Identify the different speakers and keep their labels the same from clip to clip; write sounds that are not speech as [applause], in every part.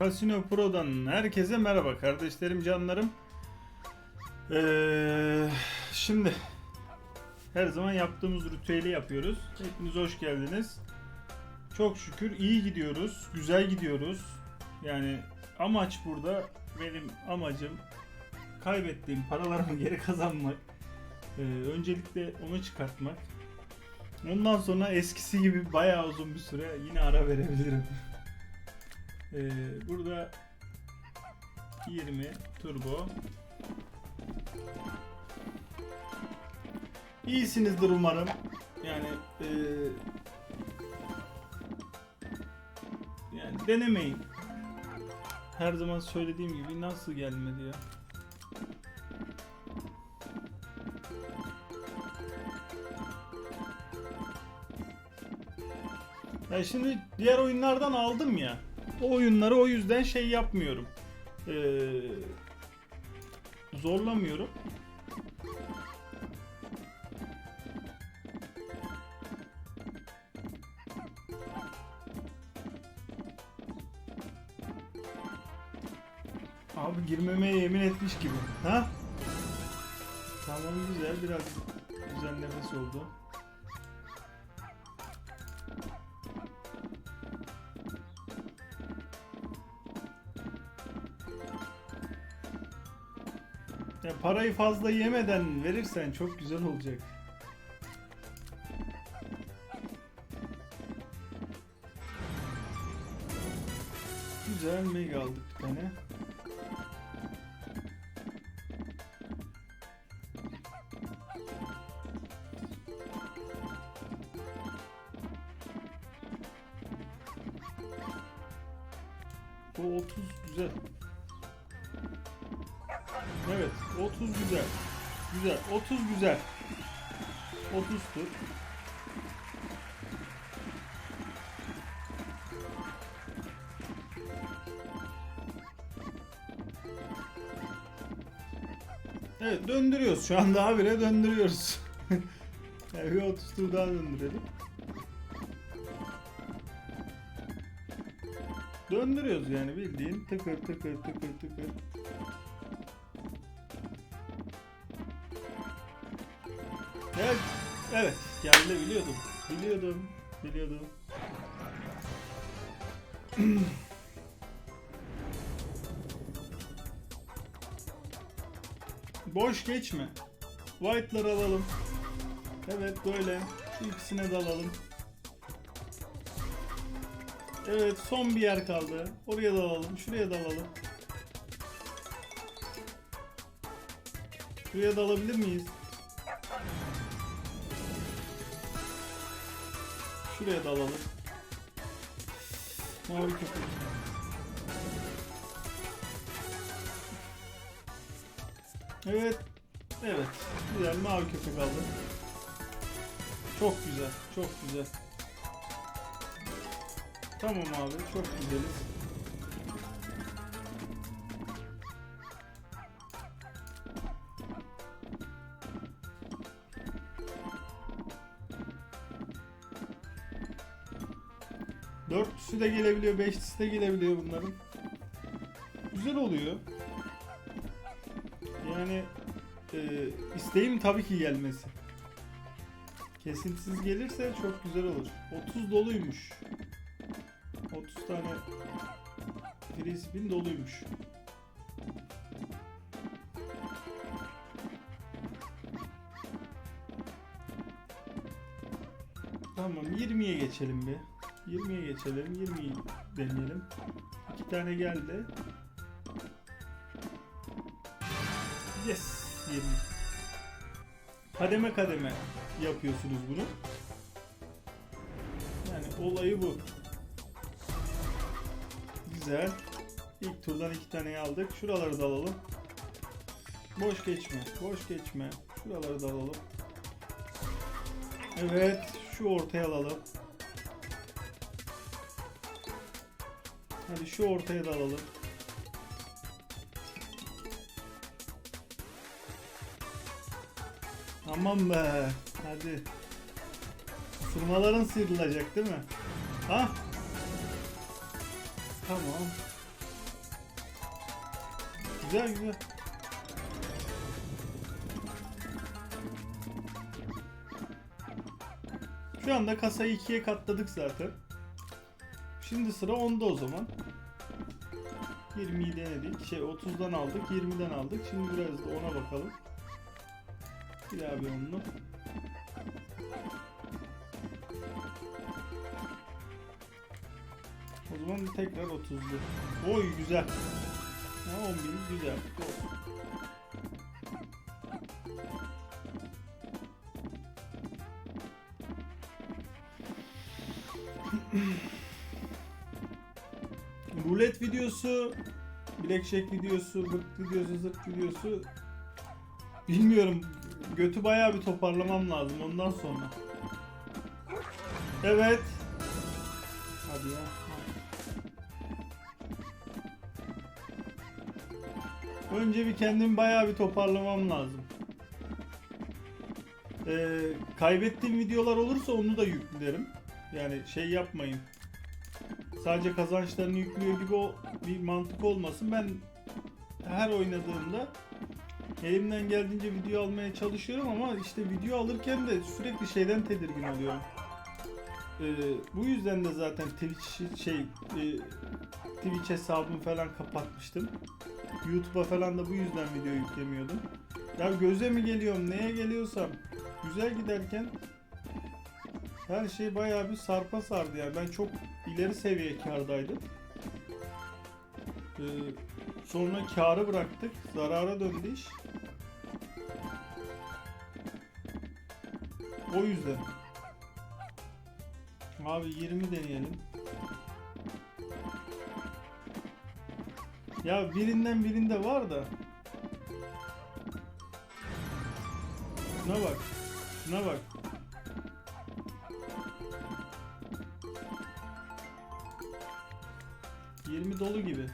Speaker 1: Casino Pro'dan herkese merhaba kardeşlerim canlarım. Ee, şimdi her zaman yaptığımız ritüeli yapıyoruz. Hepiniz hoş geldiniz. Çok şükür iyi gidiyoruz, güzel gidiyoruz. Yani amaç burada benim amacım kaybettiğim paralarımı geri kazanmak. Ee, öncelikle onu çıkartmak. Ondan sonra eskisi gibi bayağı uzun bir süre yine ara verebilirim. Ee, burada 20 turbo. İyisinizdir umarım. Yani ee, yani denemeyin. Her zaman söylediğim gibi nasıl gelmedi ya? Ya şimdi diğer oyunlardan aldım ya. O oyunları o yüzden şey yapmıyorum. Ee, zorlamıyorum. Abi girmemeye yemin etmiş gibi. Ha? Tamam güzel biraz güzel nefes oldu. Ya parayı fazla yemeden verirsen çok güzel olacak. Güzel mega aldık bir tane. Bu 30 güzel. Evet 30 güzel. Güzel 30 güzel. 30 tut. Evet döndürüyoruz şu an daha bile döndürüyoruz. [laughs] yani bir 30 tur daha döndürelim. Döndürüyoruz yani bildiğin tıkır tıkır tıkır tıkır. Evet, evet geldi biliyordum. Biliyordum, biliyordum. [clears throat] Boş geçme. White'lar alalım. Evet böyle. Şu ikisine de alalım. Evet son bir yer kaldı. Oraya da alalım. Şuraya da alalım. Şuraya da alabilir miyiz? Şuraya da alalım. Mavi köpek. Evet. Evet. Güzel mavi köpek aldım. Çok güzel. Çok güzel. Tamam abi. Çok güzeliz. Dörtlüsü de gelebiliyor, beşlisi de gelebiliyor bunların. Güzel oluyor. Yani e, isteğim tabii ki gelmesi. Kesintisiz gelirse çok güzel olur. 30 doluymuş. 30 tane free spin doluymuş. Tamam 20'ye geçelim bir. 20'ye geçelim. 20'yi deneyelim. İki tane geldi. Yes. 20. Kademe kademe yapıyorsunuz bunu. Yani olayı bu. Güzel. İlk turdan iki taneyi aldık. Şuraları da alalım. Boş geçme. Boş geçme. Şuraları da alalım. Evet. Şu ortaya alalım. Hadi şu ortaya da alalım. Aman be. Hadi. Sırmaların sıyrılacak değil mi? Ha? Tamam. Güzel güzel. Şu anda kasayı ikiye katladık zaten. Şimdi sıra 10'da o zaman. 20'yi denedik. Şey 30'dan aldık, 20'den aldık. Şimdi biraz da 10'a bakalım. Bir bir 10'lu. O zaman tekrar 30'lu. Oy güzel. Ha 10 bin güzel. Olsun. Rulet videosu, Blackjack videosu, Bırt videosu, Zırt videosu Bilmiyorum. Götü bayağı bir toparlamam lazım ondan sonra. Evet. Hadi ya. Önce bir kendimi bayağı bir toparlamam lazım. Ee, kaybettiğim videolar olursa onu da yüklerim. Yani şey yapmayın. Sadece kazançlarını yüklüyor gibi o bir mantık olmasın. Ben her oynadığımda elimden geldiğince video almaya çalışıyorum ama işte video alırken de sürekli şeyden tedirgin oluyorum. Ee, bu yüzden de zaten Twitch şey e, Twitch hesabımı falan kapatmıştım. YouTube'a falan da bu yüzden video yüklemiyordum. Ya göze mi geliyorum, neye geliyorsam güzel giderken her şey bayağı bir sarpa sardı yani. Ben çok ileri seviye kardaydım. Ee, sonra karı bıraktık. Zarara döndü iş. O yüzden. Abi 20 deneyelim. Ya birinden birinde var da. Şuna bak. Şuna bak. Dolu gibi.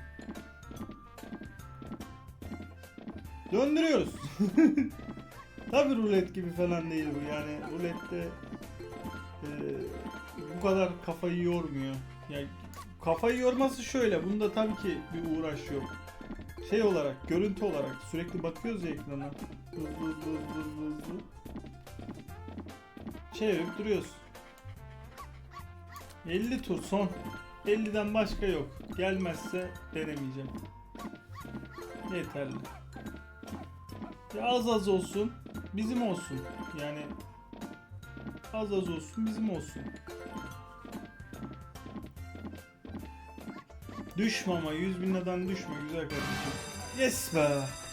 Speaker 1: Döndürüyoruz. [laughs] Tabi rulet gibi falan değil bu yani rulette e, bu kadar kafayı yormuyor. Yani kafayı yorması şöyle bunda tabii ki bir uğraş yok. Şey olarak görüntü olarak sürekli bakıyoruz ya ekrana. Hızlı hızlı hızlı hızlı. Çevirip duruyoruz. 50 tur son. 50'den başka yok. Gelmezse denemeyeceğim. Yeterli. Ya az az olsun, bizim olsun. Yani az az olsun, bizim olsun. Düşme ama 100 bin liradan düşme güzel kardeşim. Yes be.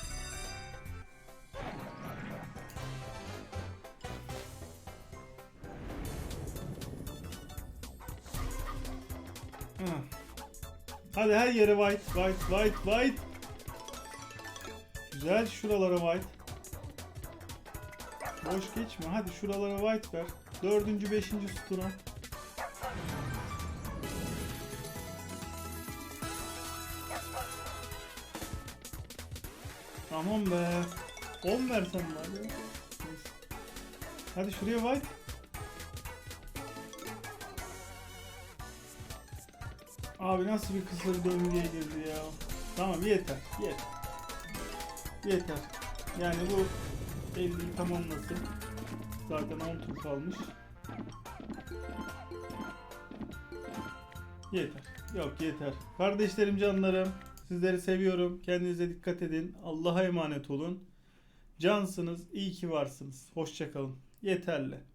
Speaker 1: Hadi her yere white, white, white, white. Güzel şuralara white. Boş geçme. Hadi şuralara white ver. Dördüncü, beşinci sütuna. Tamam be. 10 versen bari. Hadi şuraya white. Abi nasıl bir kısır döngüye girdi ya. Tamam yeter. Yeter. Yeter. Yani bu 50'yi tamamlasın. Zaten 10 tur kalmış. Yeter. Yok yeter. Kardeşlerim canlarım. Sizleri seviyorum. Kendinize dikkat edin. Allah'a emanet olun. Cansınız. iyi ki varsınız. Hoşçakalın. Yeterli.